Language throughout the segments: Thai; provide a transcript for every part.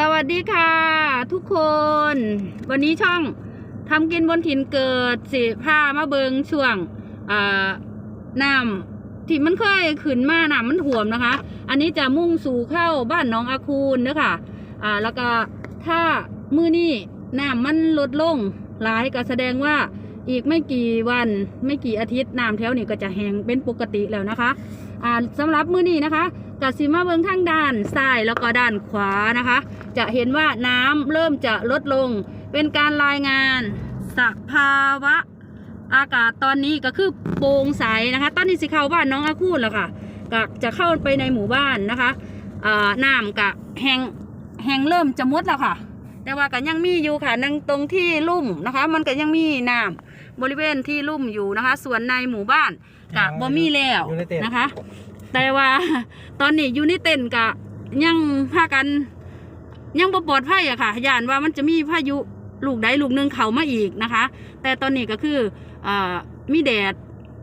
สวัสดีค่ะทุกคน วันนี้ช่องทำกินบนถิ่นเกิดสิพามาเบิงช่วงน้ำที่มันเคยขึ้นมาน้ำมันถ่วมนะคะ อันนี้จะมุ่งสู่เข้าบ้านน้องอาคูนเด้อค่ะอ่าแล้วก็ถ้ามือนี้น้ำมันลดลงหลายก็แสดงว่า อีกไม่กี่วันไม่กี่อาทิตย์น้ำแถวนี้ก็จะแห้งเป็นปกติแล้วนะคะอ่าสำหรับมือนี้นะคะกสิมาเบิงทางด้านซ้ายแล้วก็ด้านขวานะคะ จะเห็นว่าน้ำเริ่มจะลดลง เป็นการรายงานสภาวะอากาศตอนนี้ก็คือโปร่งใสนะคะ ตอนนี้สิเข้าบ้านน้องอาคูนแล้วค่ะก็จะเข้าไปในหมู่บ้านนะคะน้ำกะแห้งแห้งเริ่มจะมดแล้วค่ะ แต่ว่าก็ยังมีอยู่ค่ะนั่งตรงที่ลุ่มนะคะ มันก็ยังมีน้ำ บริเวณที่ลุ่มอยู่นะคะ ส่วนในหมู่บ้านกะบ่มีแล้วอยู่ในเต็นท์ นะคะ แต่ว่าตอนนี้อยู่ในเต็นท์กะยังพากัน ยังบ่ปลอดภัยอะค่ะย่านว่ามันจะมีพายุลูกใดลูกหนึ่งเข้ามาอีกนะคะ แต่ตอนนี้ก็คืออามีแดด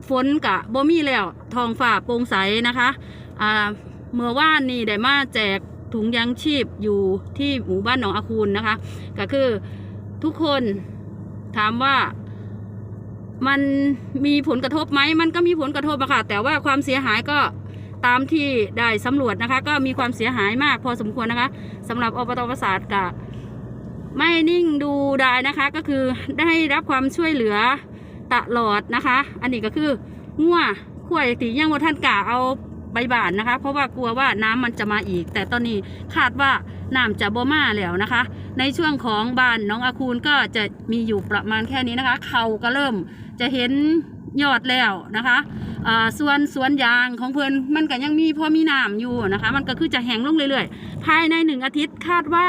ฝนกะบ่มีแล้วท้องฟ้าโปร่งใสนะคะอ่าเมื่อว่านนี่ได้มาแจกถุงยางชีพอยู่ที่หมู่บ้านหนองอาคูนนะคะ ก็คือทุกคนถามว่า มันมีผลกระทบไหมมันก็มีผลกระทบอะค่ะ แต่ว่าความเสียหายก็ตามที่ได้สำรวจนะคะ ก็มีความเสียหายมากพอสมควรนะคะสำหรับอบตประสาทกะไม่นิ่งดูดายนะคะ ก็คือได้รับความช่วยเหลือตลอดนะคะ อันนี้ก็คืองัวขั้วตีย่างว่าท่านกะเอาใบบานนะคะ เพราะว่ากลัวว่าน้ำมันจะมาอีก แต่ตอนนี้คาดว่าน้ำจะบ่มาแล้วนะคะ ในช่วงของบ้านน้องอาคูนก็จะมีอยู่ประมาณแค่นี้นะคะ เขาก็เริ่มจะเห็นยอดแล้วนะคะส่วนสวนยางของเพื่อนมันก็ยังมีพอมีน้ำอยู่นะคะ มันก็คือจะแห้งลงเรื่อยๆ ภายในหนึ่งอาทิตย์คาดว่า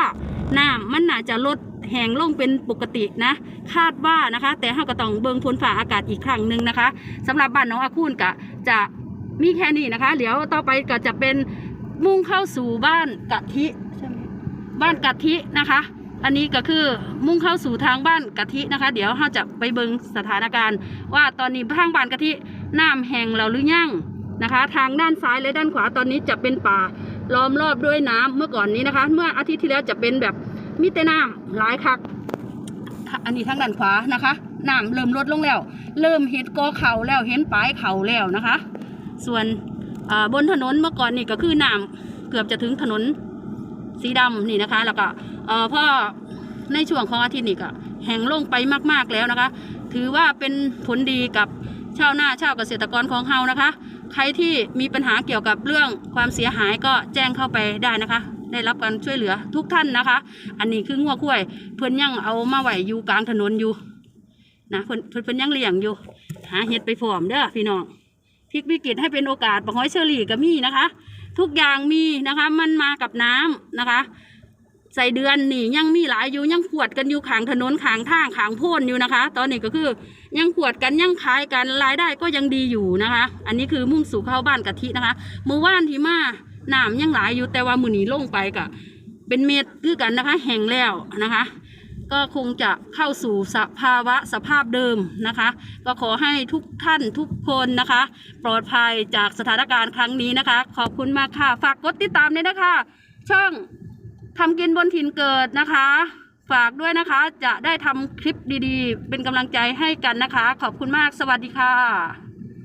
น้ำมันน่าจะลดแห้งลงเป็นปกตินะ คาดว่านะคะ แต่เราก็ต้องเบิงพ้นฝ่าอากาศอีกครั้งหนึ่งนะคะสำหรับบ้านน้องอาคูนกะจะมีแค่นี้นะคะเดี๋ยวต่อไปก็จะเป็นมุ่งเข้าสู่บ้านกะทิ บ้านกะทินะคะ อันนี้ก็คือมุ่งเข้าสู่ทางบ้านกะทินะคะ เดี๋ยวเราจะไปเบิงสถานการณ์ ว่าตอนนี้ทางบ้านกะทิน้ำแห้งแล้วหรือยังนะคะ ทางด้านซ้ายและด้านขวาตอนนี้จะเป็นป่าล้อมรอบด้วยน้ำเมื่อก่อนนี้นะคะ เมื่ออาทิตย์ที่แล้วจะเป็นแบบมีแต่น้ำหลายคัก อันนี้ทางด้านขวานะคะน้ำเริ่มลดลงแล้ว เริ่มเห็นกอเขาแล้วเห็นปลายเขาแล้วนะคะ ส่วนบนถนนเมื่อก่อนนี่ก็คือน้ำเกือบจะถึงถนน สีดำนี่นะคะ แล้วก็เอ่อพอในช่วงของอาทิตย์นี้ก็แห้งลงไปมากๆแล้วนะคะ ถือว่าเป็นผลดีกับชาวนาชาวเกษตรกรของเฮานะคะ ใครที่มีปัญหาเกี่ยวกับเรื่องความเสียหายก็แจ้งเข้าไปได้นะคะ ได้รับการช่วยเหลือทุกท่านนะคะ อันนี้คืองัวคุ้ยเพิ่อนยังเอามาไหวอยู่กลางถนนอยู่นะเพิ่อนเพิ่นเพิ่นยังเลี้ยงอยู่ หาเห็ดไปฟอร์มเด้อพี่น้องพลิกวิกฤตให้เป็นโอกาสบักห้อยเชอรี่ก็มีนะคะ ทุกอย่างมีนะคะ มันมากับน้ำนะคะ ใส่เดือนนี่ยังมีหลายอยู่ยังขวดกันอยู่ขางถนนขางทางขางโพ่นอยู่นะคะ ตอนนี้ก็คือยังขวดกันยังขายกันรายได้ก็ยังดีอยู่นะคะ อันนี้คือมุ่งสู่เข้าบ้านกะทินะคะเมื่อวานที่มาน้ำยังหลายอยู่แต่ว่ามือหนีลงไปกะเป็นเม็ดคือกันนะคะ แห้งแล้วนะคะ ก็คงจะเข้าสู่สภาวะสภาพเดิมนะคะ ก็ขอให้ทุกท่านทุกคนนะคะ ปลอดภัยจากสถานการณ์ครั้งนี้นะคะ ขอบคุณมากค่ะ ฝากกดติดตามด้วยนะคะ ช่องทำกินบนถิ่นเกิดนะคะ ฝากด้วยนะคะจะได้ทำคลิปดีๆ เป็นกำลังใจให้กันนะคะ ขอบคุณมากสวัสดีค่ะ